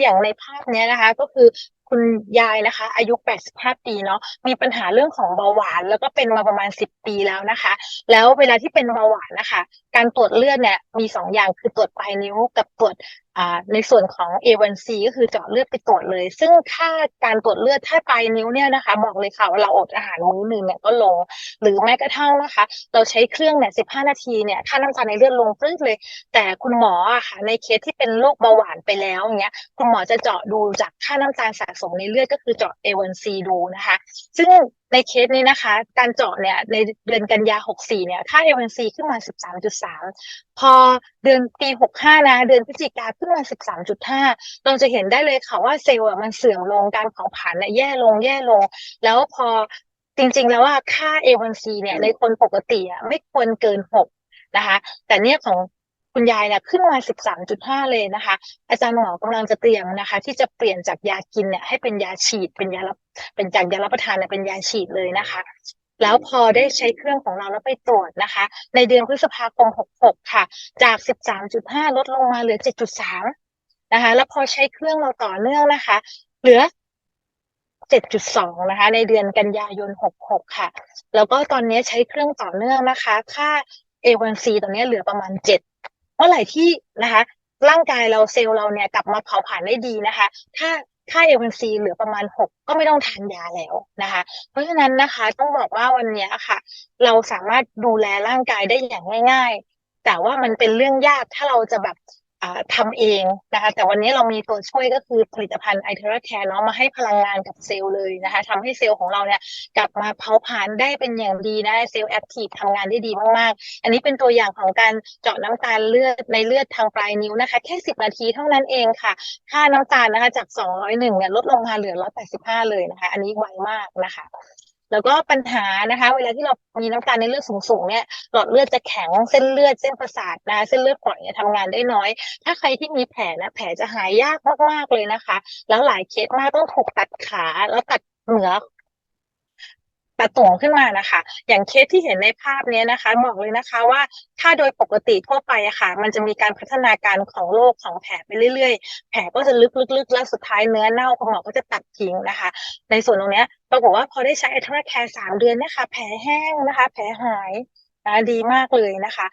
อย่างในภาพเนี้ยนะคะ ก็คือคุณยายนะคะ อายุ 85 ปีเนาะมีปัญหาเรื่องของเบาหวาน แล้วก็เป็นมาประมาณ 10 ปีแล้วนะคะ แล้วเวลาที่เป็นเบาหวานนะคะ การตรวจเลือดเนี่ยมี 2 อย่างคือตรวจปลายนิ้วกับตรวจ ในส่วนของ A1C ก็คือเจาะเลือดไปตรวจเลย ซึ่งค่าการตรวจเลือดถ้าปลายนิ้วเนี่ยนะคะ บอกเลยค่ะว่าเราอดอาหารมื้อหนึ่งเนี่ยก็ลง หรือแม้กระทั่งนะคะ เราใช้เครื่องเนี่ย15นาทีเนี่ยค่าน้ำตาลในเลือดลงปรึ๊ดเลย แต่คุณหมออะค่ะในเคสที่เป็นโรคเบาหวานไปแล้วอย่างเงี้ยคุณหมอจะเจาะดูจากค่าน้ำตาลสะสมในเลือดก็คือเจาะ A1C ดูนะคะ ซึ่ง ในเคสนี้นะคะ การเจาะเนี่ยในเดือนกันยา 64 เนี่ย ค่า A1C ขึ้นมา 13.3 พอเดือนปี 65 นะ เดือนพฤศจิกาขึ้นมา 13.5 เราจะเห็นได้เลยค่ะว่าเซลล์มันเสื่อมลงการเผาผลาญน่ะแย่ลงๆแล้วพอจริงๆแล้วอะค่า A1C เนี่ยในคนปกติอะไม่ควรเกิน 6 นะคะ แต่เนี่ยของ คุณยายเนี่ยขึ้นมา 13.5 เลยนะคะ อาจารย์หมอกำลังจะเตรียมนะคะ ที่จะเปลี่ยนจากยากินเนี่ยให้เป็นยาฉีดเป็นยารับเป็นจากยารับประทานเนี่ยเป็นยาฉีดเลยนะคะ แล้วพอได้ใช้เครื่องของเราแล้วไปตรวจนะคะ ในเดือนพฤษภาคม 66 ค่ะ จาก 13.5 ลดลงมาเหลือ 7.3 นะคะ แล้วพอใช้เครื่องเราต่อเนื่องนะคะ เหลือ7.2 นะคะ ในเดือนกันยายน 66 ค่ะ แล้วก็ตอนนี้ใช้เครื่องต่อเนื่องนะคะ ค่า A1C ตอนนี้เหลือประมาณ 7 เมื่อไหร่ที่นะคะร่างกายเราเซลล์เราเนี่ยกลับมาเผาผลาญได้ดีนะคะ ถ้าค่า A1C เหลือประมาณ 6 ก็ไม่ต้องทานยาแล้วนะคะ เพราะฉะนั้นนะคะต้องบอกว่าวันนี้ค่ะ เราสามารถดูแลร่างกายได้อย่างง่าย ๆ แต่ว่ามันเป็นเรื่องยากถ้าเราจะแบบ ทำเองนะคะแต่วันนี้เรามีตัวช่วยก็คือผลิตภัณฑ์ iTerracare เนาะมาให้พลังงานกับเซลล์เลยนะคะทำให้เซลล์ของเราเนี่ยกลับมาเผาผลาญได้เป็นอย่างดีนะเซลล์แอ็กทิฟทำงานได้ดีมากๆ อันนี้เป็นตัวอย่างของการเจาะน้ำตาลเลือดในเลือดทางปลายนิ้วนะคะ แค่ 10 นาทีเท่านั้นเองค่ะ ค่าน้ำตาลนะคะจาก 201เนี่ยลดลงมาเหลือ 185 เลยนะคะ อันนี้ไวมากนะคะ แล้วก็ปัญหานะคะ เวลาที่เรามีน้ำตาลในเลือดสูงๆเนี่ยหลอดเลือดจะแข็งเส้นเลือดเส้นประสาทนะคะเส้นเลือดฝอยเนี่ยทำงานได้น้อย ถ้าใครที่มีแผลนะแผลจะหายยากมากๆเลยนะคะ แล้วหลายเคสมากต้องถูกตัดขาแล้วตัดเหนือ ตัดต่งขึ้นมานะคะ อย่างเคสที่เห็นในภาพนี้นะคะบอกเลยนะคะว่าถ้าโดยปกติทั่วไปอะค่ะ มันจะมีการพัฒนาการของโรคของแผลไปเรื่อยๆ แผลก็จะลึกๆๆแล้วสุดท้ายเนื้อเน่าของหมอก็จะตัดทิ้งนะคะ ในส่วนตรงนี้ปรากฏว่าพอได้ใช้ iTerracare 3เดือนนะคะแผลแห้งนะคะ แผลหายดีมากเลยนะคะ